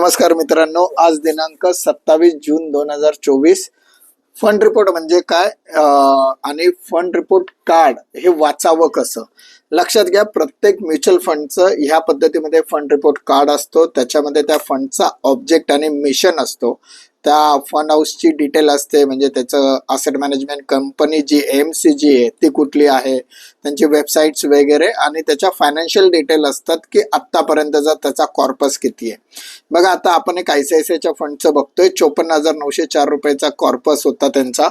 नमस्कार मित्रांनो आज दिनांक सत्तावीस जून दोन हजार चोवीस. फंड रिपोर्ट म्हणजे काय? आणि फंड रिपोर्ट कार्ड हे वाचावं कसं? लक्षात घ्या प्रत्येक म्युच्युअल फंडचं ह्या पद्धतीमध्ये फंड रिपोर्ट कार्ड असतो. त्याच्यामध्ये त्या फंडचा ऑब्जेक्ट आणि मिशन असतो. त्या फंड हाऊसची डिटेल असते म्हणजे त्याचं असेट मॅनेजमेंट कंपनी जी एम सी जी आहे ती कुठली आहे त्यांची वेबसाईट्स वगैरे आणि त्याच्या फायनान्शियल डिटेल असतात की आत्तापर्यंतचा त्याचा कॉर्पस किती आहे. बघा आता आपण एक आय सी आय सी आयच्या फंडचं बघतोय. चोपन्न हजार नऊशे चार रुपयाचा कॉर्पस होता त्यांचा.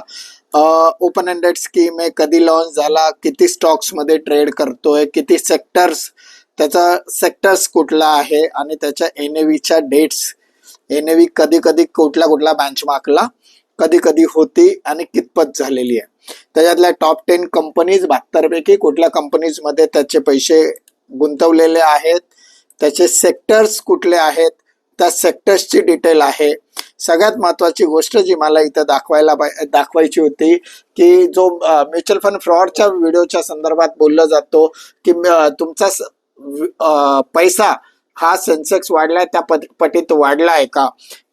ओपन एंडेड स्कीम आहे. कधी लॉन्च झाला किती स्टॉक्समध्ये ट्रेड करतोय किती सेक्टर्स त्याचा सेक्टर्स कुठला आहे आणि त्याच्या एन एव्हीच्या डेट्स एन एव्ही कधी कधी कुठल्या कुठल्या बँचमार्कला कधी कधी होती आणि कितपत झालेली आहे. त्याच्यातल्या टॉप टेन कंपनीज बहात्तरपैकी कुठल्या कंपनीजमध्ये त्याचे पैसे गुंतवलेले आहेत त्याचे सेक्टर्स कुठले आहेत त्या सेक्टर्सची डिटेल आहे. सगळ्यात महत्वाची गोष्ट जी मला इथं दाखवायला दाखवायची होती की जो म्युच्युअल फंड फ्रॉडच्या व्हिडिओच्या संदर्भात बोललं जातो की तुमचा पैसा हा सेन्सेक्स वाढलाय त्या पट- पटीत वाढला आहे का?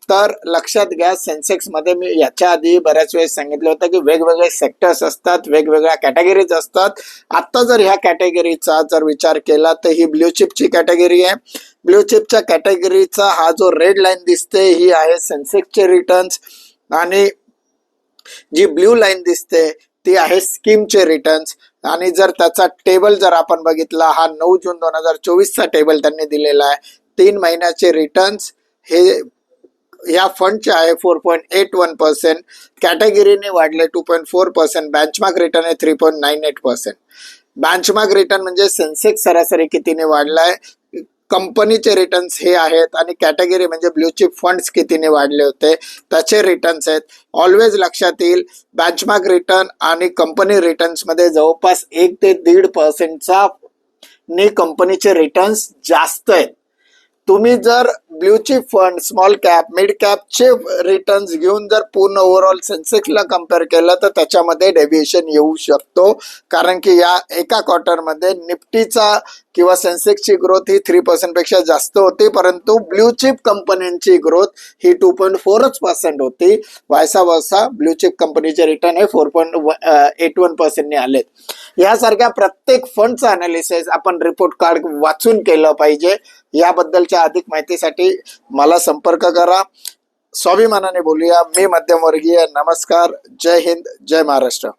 तर लक्षात घ्या सेन्सेक्समध्ये मी याच्या आधी बऱ्याच वेळेस सांगितलं होतं की वेगवेगळे सेक्टर्स असतात वेगवेगळ्या कॅटेगरीज असतात. आत्ता जर ह्या कॅटेगरीचा जर विचार केला तर ही ब्ल्यू चिपची कॅटेगरी आहे. ब्ल्यू चिपच्या कॅटेगरीचा हा जो रेड लाईन दिसते ही आहे सेन्सेक्सचे रिटर्न्स आणि जी ब्ल्यू लाईन दिसते ती आहे स्कीमचे रिटर्न्स आणि जर त्याचा टेबल जर आपण बघितला हा नऊ जून दोन हजार चोवीसचा टेबल त्यांनी दिलेला आहे. तीन महिन्याचे रिटर्न्स हे या फंडचे आहे four point eight one percent कॅटेगरीने वाढले two point four percent benchmark return आहे three point nine eight percent benchmark return म्हणजे सेन्सेक्स सरासरी कितीने वाढलाय? कंपनीचे रिटर्न्स हे आहेत आणि कॅटेगरी म्हणजे ब्ल्यू चिप फंड्स कितीने वाढले होते? त्याचे रिटर्न्स आहेत. ऑलवेज लक्षात येईल बँचमार्क रिटर्न आणि कंपनी रिटर्न्समध्ये जवळपास एक ते दीड पर्सेंटचा ने कंपनीचे रिटर्न्स जास्त आहेत. तुम्ही जर blue chip fund small cap mid कॅपचे returns घेऊन जर पूर्ण ओव्हरऑल सेन्सेक्सला कंपेअर केलं तर त्याच्यामध्ये डेव्हिएशन येऊ शकतो. कारण की या एका क्वार्टरमध्ये निफ्टीचा किंवा सेन्सेक्सची ग्रोथ ही थ्री पर्सेंटपेक्षा जास्त होती परंतु ब्ल्यू चिप कंपन्यांची ग्रोथ ही टू पॉईंट फोरच पर्सेंट होती. वायसा वायसा ब्ल्यू चिप कंपनीचे रिटर्न हे फोर पॉईंट एट वन पर्सेंटने आलेत. यासारख्या प्रत्येक फंडचं अनालिसिस आपण रिपोर्ट कार्ड वाचून केलं पाहिजे. याबद्दलच्या अधिक माहितीसाठी मला संपर्क करा. स्वाभिमानाने बोलूया. मी मध्यमवर्गीय. नमस्कार. जय हिंद. जय महाराष्ट्र.